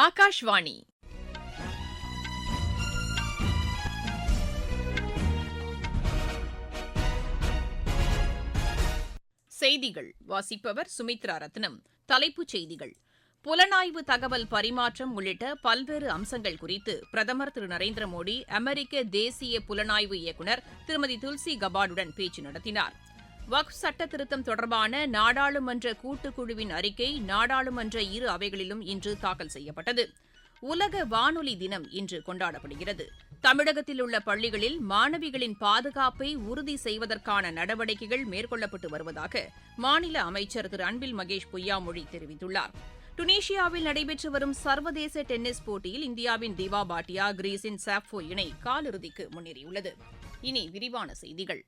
ஆகாஷ்வாணி. செய்திகள். வாசிப்பவர் சுமித்ரா ரத்னம். தலைப்புச் செய்திகள். புலனாய்வு தகவல் பரிமாற்றம் உள்ளிட்ட பல்வேறு அம்சங்கள் குறித்து பிரதமர் திரு நரேந்திர மோடி அமெரிக்க தேசிய புலனாய்வு இயக்குநர் திருமதி துல்சி கபாடுடன் பேச்சு நடத்தினார். வக்ஃப் சட்ட திருத்தம் தொடர்பான நாடாளுமன்ற கூட்டுக்குழுவின் அறிக்கை நாடாளுமன்ற இரு அவைகளிலும் இன்று தாக்கல் செய்யப்பட்டது. உலக வானொலி தினம் இன்று கொண்டாடப்படுகிறது. தமிழகத்தில் உள்ள பள்ளிகளில் மாணவிகளின் பாதுகாப்பை உறுதி செய்வதற்கான நடவடிக்கைகள் மேற்கொள்ளப்பட்டு வருவதாக மாநில அமைச்சர் திரு அன்பில் மகேஷ் பொய்யாமொழி தெரிவித்துள்ளார். டுனீஷியாவில் நடைபெற்று வரும் சர்வதேச டென்னிஸ் போட்டியில் இந்தியாவின் திவா பாட்டியா கிரீஸின் சாஃபோ இணை காலிறுதிக்கு முன்னேறியுள்ளது. இனி விரிவான செய்திகள்.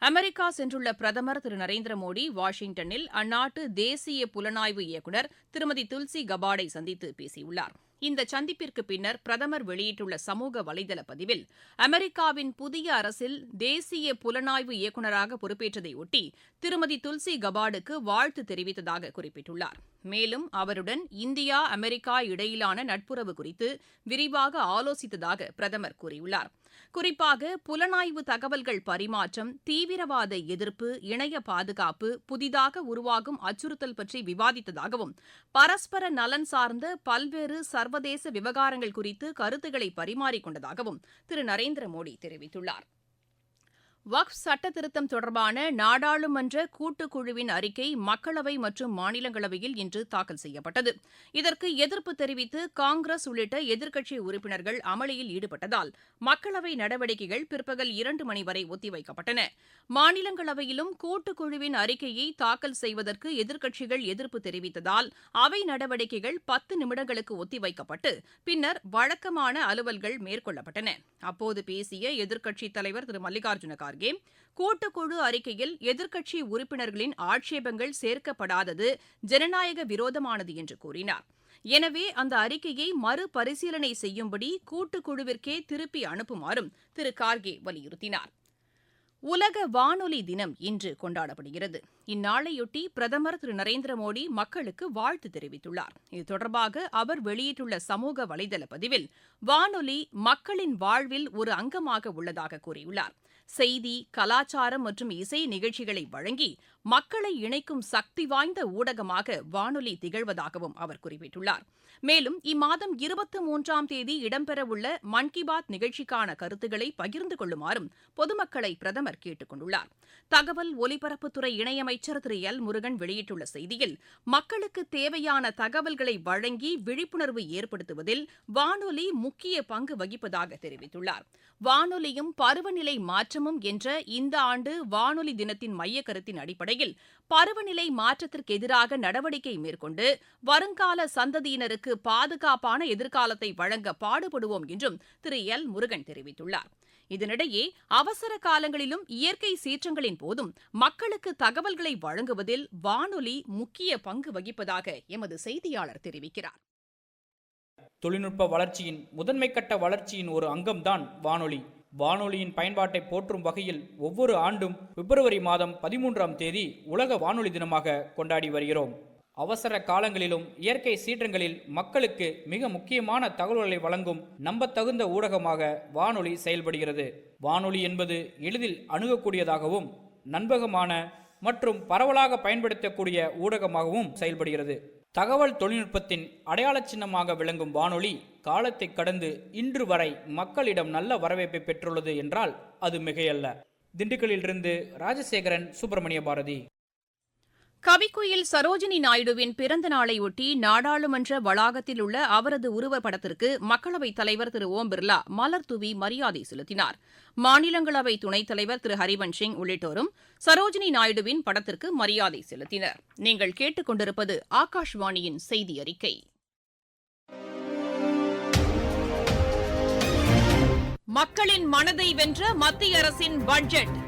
அமெரிக்கா சென்றுள்ள பிரதமர் திரு நரேந்திர மோடி வாஷிங்டனில் அந்நாட்டு தேசிய புலனாய்வு இயக்குநர் திருமதி துல்சி கபாடை சந்தித்து பேசியுள்ளார். இந்த சந்திப்பிற்கு பின்னர் பிரதமர் வெளியிட்டுள்ள சமூக வலைதள பதிவில் அமெரிக்காவின் புதிய அரசில் தேசிய புலனாய்வு இயக்குநராக பொறுப்பேற்றதையொட்டி திருமதி துல்சி கபாடுக்கு வாழ்த்து தெரிவித்ததாக குறிப்பிட்டுள்ளார். மேலும் அவருடன் இந்தியா அமெரிக்கா இடையிலான நட்புறவு குறித்து விரிவாக ஆலோசித்ததாக பிரதமர் கூறியுள்ளார். குறிப்பாக புலனாய்வு தகவல்கள் பரிமாற்றம் தீவிரவாத எதிர்ப்பு இணைய பாதுகாப்பு புதிதாக உருவாகும் அச்சுறுத்தல் பற்றி விவாதித்ததாகவும் பரஸ்பர நலன் சார்ந்த பல்வேறு சர்வதேச விவகாரங்கள் குறித்து கருத்துக்களை பரிமாறிக்கொண்டதாகவும் திரு. நரேந்திர மோடி தெரிவித்துள்ளார். வக்ஃப் சட்ட திருத்தம் தொடர்பான நாடாளுமன்ற கூட்டுக்குழுவின் அறிக்கை மக்களவை மற்றும் மாநிலங்களவையில் இன்று தாக்கல் செய்யப்பட்டது. இதற்கு எதிர்ப்பு தெரிவித்து காங்கிரஸ் உள்ளிட்ட எதிர்க்கட்சி உறுப்பினர்கள் அமளியில் ஈடுபட்டதால் மக்களவை நடவடிக்கைகள் பிற்பகல் இரண்டு மணி வரை ஒத்திவைக்கப்பட்டன. மாநிலங்களவையிலும் கூட்டுக்குழுவின் அறிக்கையை தாக்கல் செய்வதற்கு எதிர்க்கட்சிகள் எதிர்ப்பு தெரிவித்ததால் அவை நடவடிக்கைகள் பத்து நிமிடங்களுக்கு ஒத்திவைக்கப்பட்டு பின்னர் வழக்கமான அலுவல்கள் மேற்கொள்ளப்பட்டன. அப்போது பேசிய எதிர்க்கட்சித் தலைவர் திரு. மல்லிகார்ஜுன கார்கே கூட்டுக்குழு அறிக்கையில் எதிர்க்கட்சி உறுப்பினர்களின் ஆட்சேபங்கள் சேர்க்கப்படாதது ஜனநாயக விரோதமானது என்று கூறினார். எனவே அந்த அறிக்கையை மறுபரிசீலனை செய்யும்படி கூட்டுக்குழுவிற்கே திருப்பி அனுப்புமாறும் திரு. கார்கே வலியுறுத்தினார். உலக வானொலி தினம் இன்று கொண்டாடப்படுகிறது. இந்நாளையொட்டி பிரதமர் திரு. நரேந்திர மோடி மக்களுக்கு வாழ்த்து தெரிவித்துள்ளார். இது தொடர்பாக அவர் வெளியிட்டுள்ள சமூக வலைதள பதிவில் வானொலி மக்களின் வாழ்வில் ஒரு அங்கமாக உள்ளதாக கூறியுள்ளார். செய்தி கலாச்சாரம் மற்றும் இசை நிகழ்ச்சிகளை வழங்கி மக்களை இணைக்கும் சக்தி வாய்ந்த ஊடகமாக வானொலி திகழ்வதாகவும் அவர் குறிப்பிட்டுள்ளார். மேலும் இம்மாதம் இருபத்தி மூன்றாம் தேதி இடம்பெறவுள்ள மன் கி பாத் நிகழ்ச்சிக்கான கருத்துக்களை பகிர்ந்து கொள்ளுமாறும் பொதுமக்களை பிரதமர் கேட்டுக் கொண்டுள்ளார். தகவல் ஒலிபரப்புத்துறை இணையமைச்சர் திரு. எல். முருகன் வெளியிட்டுள்ள செய்தியில் மக்களுக்கு தேவையான தகவல்களை வழங்கி விழிப்புணர்வு ஏற்படுத்துவதில் வானொலி முக்கிய பங்கு வகிப்பதாக தெரிவித்துள்ளார். வானொலியும் பருவநிலை மாற்ற மாற்றமும் என்ற இந்த ஆண்டு வானொலி தினத்தின் மைய கருத்தின் அடிப்படையில் பருவநிலை மாற்றத்திற்கு எதிராக நடவடிக்கை மேற்கொண்டு வருங்கால சந்ததியினருக்கு பாதுகாப்பான எதிர்காலத்தை வழங்க பாடுபடுவோம் என்றும் திரு எல் முருகன் தெரிவித்துள்ளார். இதனிடையே அவசர காலங்களிலும் இயற்கை சீற்றங்களின் போதும் மக்களுக்கு தகவல்களை வழங்குவதில் வானொலி முக்கிய பங்கு வகிப்பதாக எமது செய்தியாளர் தெரிவிக்கிறார். தொழில்நுட்ப வளர்ச்சியின் முதன்மை கட்ட வளர்ச்சியின் ஒரு அங்கம்தான் வானொலி. வானொலியின் பயன்பாட்டை போற்றும் வகையில் ஒவ்வொரு ஆண்டும் பிப்ரவரி மாதம் பதிமூன்றாம் தேதி உலக வானொலி தினமாக கொண்டாடி வருகிறோம். அவசர காலங்களிலும் இயற்கை சீற்றங்களில் மக்களுக்கு மிக முக்கியமான தகவல்களை வழங்கும் நம்பத்தகுந்த ஊடகமாக வானொலி செயல்படுகிறது. வானொலி என்பது எளிதில் அணுகக்கூடியதாகவும் நண்பகமான மற்றும் பரவலாக பயன்படுத்தக்கூடிய ஊடகமாகவும் செயல்படுகிறது. தகவல் தொழில்நுட்பத்தின் அடையாள சின்னமாக விளங்கும் வானொலி காலத்தை கடந்து இன்று வரை மக்களிடம் நல்ல வரவேற்பை பெற்றுள்ளது என்றால் அது மிகையல்ல. திண்டுக்கல்லிலிருந்து ராஜசேகரன் சுப்பிரமணிய பாரதி. கவிக்குயில் சரோஜினி நாயுடுவின் பிறந்த நாளையொட்டி நாடாளுமன்ற வளாகத்தில் உள்ள அவரது உருவப்படத்திற்கு மக்களவைத் தலைவர் திரு ஓம் பிர்லா மலர்தூவி மரியாதை செலுத்தினார். மாநிலங்களவை துணைத் தலைவர் திரு ஹரிவன்ஷ் சிங் உள்ளிட்டோரும் சரோஜினி நாயுடுவின் படத்திற்கு மரியாதை செலுத்தினர். நீங்கள் கேட்டுக் கொண்டிருப்பது ஆகாஷ்வாணியின் செய்தி அறிக்கை மக்களின் மனதை வென்ற மத்திய அரசின் பட்ஜெட்.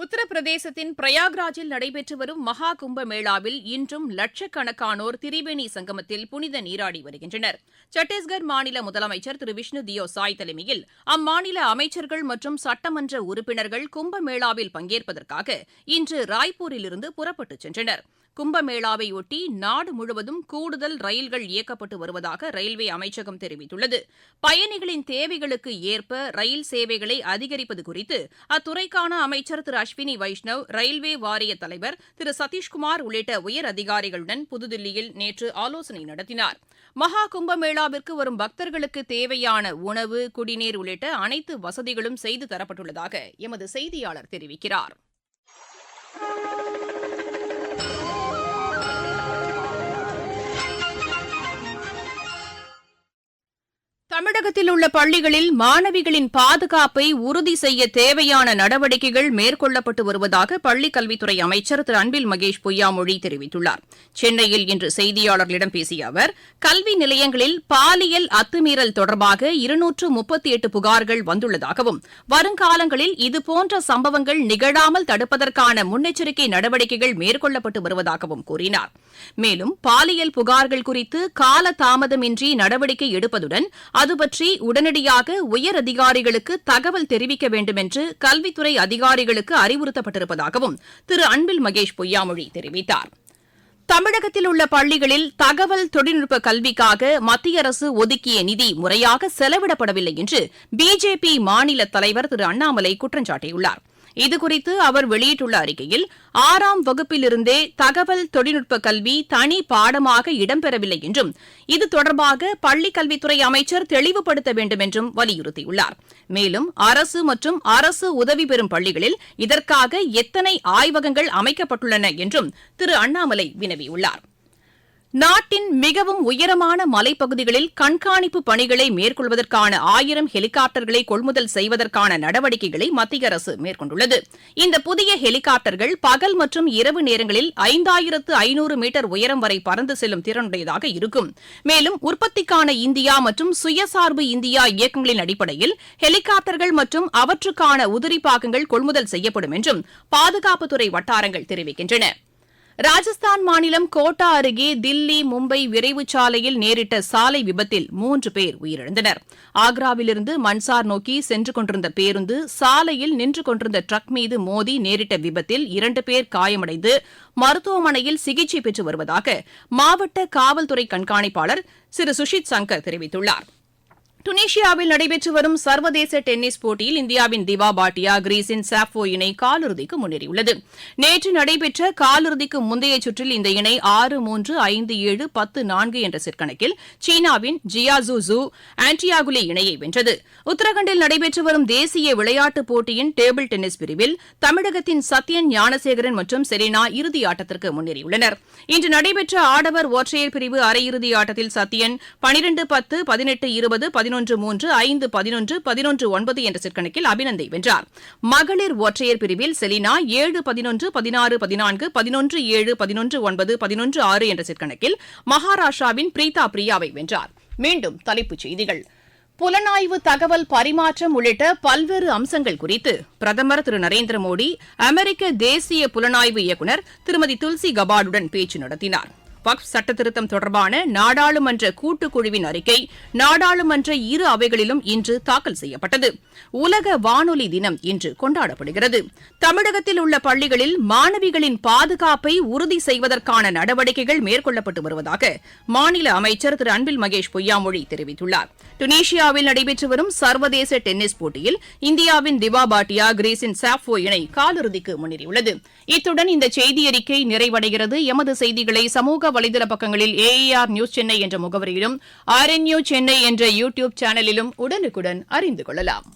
உத்தரப்பிரதேசத்தின் பிரயாக்ராஜில் நடைபெற்று வரும் மகா கும்ப மேளாவில் இன்றும் லட்சக்கணக்கானோர் திரிவேணி சங்கமத்தில் புனித நீராடி வருகின்றனர். சத்தீஸ்கர் மாநில முதலமைச்சர் திரு. விஷ்ணு தியோ சாய் தலைமையில் அம்மாநில அமைச்சர்கள் மற்றும் சட்டமன்ற உறுப்பினர்கள் கும்பமேளாவில் பங்கேற்பதற்காக இன்று ராய்ப்பூரிலிருந்து புறப்பட்டுச் சென்றனர். கும்பமேளாவையொட்டி நாடு முழுவதும் கூடுதல் ரயில்கள் இயக்கப்பட்டு வருவதாக ரயில்வே அமைச்சகம் தெரிவித்துள்ளது. பயணிகளின் தேவைகளுக்கு ஏற்ப ரயில் சேவைகளை அதிகரிப்பது குறித்து அத்துறைக்கான அமைச்சர் திரு அஸ்வினி வைஷ்ணவ் ரயில்வே வாரிய தலைவர் திரு சதீஷ்குமார் உள்ளிட்ட உயர் அதிகாரிகளுடன் புதுதில்லியில் நேற்று ஆலோசனை நடத்தினார். மகா கும்பமேளாவிற்கு வரும் பக்தர்களுக்கு தேவையான உணவு குடிநீர் உள்ளிட்ட அனைத்து வசதிகளும் செய்து தரப்பட்டுள்ளதாக எமது செய்தியாளர் தெரிவிக்கிறார். தமிழகத்தில் உள்ள பள்ளிகளில் மாணவிகளின் பாதுகாப்பை உறுதி செய்ய தேவையான நடவடிக்கைகள் மேற்கொள்ளப்பட்டு வருவதாக பள்ளிக் கல்வித்துறை அமைச்சர் திரு அன்பில் மகேஷ் பொய்யாமொழி தெரிவித்துள்ளார். சென்னையில் இன்று செய்தியாளர்களிடம் பேசிய அவர் கல்வி நிலையங்களில் பாலியல் அத்துமீறல் தொடர்பாக இருநூற்று முப்பத்தி எட்டு புகார்கள் வந்துள்ளதாகவும் வருங்காலங்களில் இதுபோன்ற சம்பவங்கள் நிகழாமல் தடுப்பதற்கான முன்னெச்சரிக்கை நடவடிக்கைகள் மேற்கொள்ளப்பட்டு வருவதாகவும் கூறினார். மேலும் பாலியல் புகார்கள் குறித்து காலதாமதமின்றி நடவடிக்கை எடுப்பதுடன் அது பற்றி உடனடியாக உயர் அதிகாரிகளுக்கு தகவல் தெரிவிக்க வேண்டும் என்று கல்வித்துறை அதிகாரிகளுக்கு அறிவுறுத்தப்பட்டிருப்பதாகவும் திரு அன்பில் மகேஷ் பொய்யாமொழி தெரிவித்தார். தமிழகத்தில் உள்ள பள்ளிகளில் தகவல் தொழில்நுட்ப கல்விக்காக மத்திய அரசு ஒதுக்கிய நிதி முறையாக செலவிடப்படவில்லை என்று பிஜேபி மாநில தலைவர் திரு அண்ணாமலை குற்றஞ்சாட்டியுள்ளார். இதுகுறித்து அவர் வெளியிட்டுள்ள அறிக்கையில் ஆறாம் வகுப்பிலிருந்தே தகவல் தொழில்நுட்ப கல்வி தனி பாடமாக இடம்பெறவில்லை என்றும் இது தொடர்பாக பள்ளிக் கல்வித்துறை அமைச்சர் தெளிவுபடுத்த வேண்டும் என்றும் வலியுறுத்தியுள்ளார். மேலும் அரசு மற்றும் அரசு உதவி பெறும் பள்ளிகளில் இதற்காக எத்தனை ஆய்வகங்கள் அமைக்கப்பட்டுள்ளன என்றும் திரு அண்ணாமலை வினவியுள்ளார். நாட்டின் மிகவும் உயரமான மலைப்பகுதிகளில் கண்காணிப்பு பணிகளை மேற்கொள்வதற்கான ஆயிரம் ஹெலிகாப்டர்களை கொள்முதல் செய்வதற்கான நடவடிக்கைகளை மத்திய அரசு மேற்கொண்டுள்ளது. இந்த புதிய ஹெலிகாப்டர்கள் பகல் மற்றும் இரவு நேரங்களில் ஐந்தாயிரத்து ஐநூறு மீட்டர் உயரம் வரை பறந்து செல்லும் திறனுடையதாக இருக்கும். மேலும் உற்பத்திக்கான இந்தியா மற்றும் சுயசார்பு இந்தியா இயக்கங்களின் அடிப்படையில் ஹெலிகாப்டர்கள் மற்றும் அவற்றுக்கான உதிரி பாகங்கள் கொள்முதல் செய்யப்படும் என்றும் பாதுகாப்புத்துறை வட்டாரங்கள் தெரிவிக்கின்றன. ராஜஸ்தான் மாநிலம் கோட்டா அருகே தில்லி மும்பை விரைவு சாலையில் நேரிட்ட சாலை விபத்தில் மூன்று பேர் உயிரிழந்தனர். ஆக்ராவிலிருந்து மன்சார் நோக்கி சென்று கொண்டிருந்த பேருந்து சாலையில் நின்று கொண்டிருந்த ட்ரக் மீது மோதி நேரிட்ட விபத்தில் இரண்டு பேர் காயமடைந்து மருத்துவமனையில் சிகிச்சை பெற்று வருவதாக மாவட்ட காவல்துறை கண்காணிப்பாளர் சிறு சுஷித் சங்கர் தெரிவித்துள்ளார். டுனிஷியாவில் நடைபெற்று வரும் சர்வதேச டென்னிஸ் போட்டியில் இந்தியாவின் திவா பாட்டியா கிரீஸின் சாஃபோ இணை காலிறுதிக்கு முன்னேறியுள்ளது. நேற்று நடைபெற்ற காலிறுதிக்கு முந்தைய சுற்றில் இந்த இணை ஆறு மூன்று ஐந்து ஏழு பத்து நான்கு என்ற செற்கணக்கில் சீனாவின் ஜியாசு ஜூ ஆன்டியாகுலி இணையை வென்றது. உத்தரகண்டில் நடைபெற்று வரும் தேசிய விளையாட்டுப் போட்டியின் டேபிள் டென்னிஸ் பிரிவில் தமிழகத்தின் சத்யன் ஞானசேகரன் மற்றும் செரீனா இறுதி ஆட்டத்திற்கு முன்னேறியுள்ளனர். இன்று நடைபெற்ற ஆடவர் ஒற்றையர் பிரிவு அரையிறுதி ஆட்டத்தில் சத்யன் பனிரெண்டு பத்து பதினெட்டு இருபது பதினொன்று மூன்று ஐந்து பதினொன்று பதினொன்று ஒன்பது என்ற செட் கணக்கில் அபிநந்தை வென்றார். மகளிர் ஒற்றையர் பிரிவில் செலினா ஏழு பதினொன்று பதினாறு பதினான்கு பதினொன்று ஏழு பதினொன்று ஒன்பது பதினொன்று ஆறு என்ற செட் கணக்கில் மகாராஷ்டிராவின் பிரீதா பிரியாவை வென்றார். மீண்டும் தலைப்புச் செய்திகள். புலனாய்வு தகவல் பரிமாற்றம் உள்ளிட்ட பல்வேறு அம்சங்கள் குறித்து பிரதமர் திரு நரேந்திர மோடி அமெரிக்க தேசிய புலனாய்வு இயக்குநர் திருமதி துல்சி கபாடுடன் பேச்சு நடத்தினாா் வக்ஃப் சட்டத்திருத்தம் தொடர்பான நாடாளுமன்ற கூட்டுக்குழுவின் அறிக்கை நாடாளுமன்ற இரு அவைகளிலும் இன்று தாக்கல் செய்யப்பட்டது. உலக வானொலி தினம் இன்று கொண்டாடப்படுகிறது. தமிழகத்தில் உள்ள பள்ளிகளில் மாணவிகளின் பாதுகாப்பை உறுதி செய்வதற்கான நடவடிக்கைகள் மேற்கொள்ளப்பட்டு வருவதாக மாநில அமைச்சர் திரு அன்பில் மகேஷ் பொய்யாமொழி தெரிவித்துள்ளார். டுனீஷியாவில் நடைபெற்று வரும் சர்வதேச டென்னிஸ் போட்டியில் இந்தியாவின் திவா பாட்டியா கிரீஸின் சாஃபோ இணை காலிறுதிக்கு முன்னேறியுள்ளது. இத்துடன் இந்த செய்தியறிக்கை நிறைவடைகிறது. எமது செய்திகளை சமூக சமூக வலைதள பக்கங்களில் ஏஇஆர் நியூஸ் சென்னை என்ற முகவரியிலும் ஆர் என் ஆர்என்யூ சென்னை என்ற யூ டியூப் சேனலிலும் உடனுக்குடன் அறிந்து கொள்ளலாம்.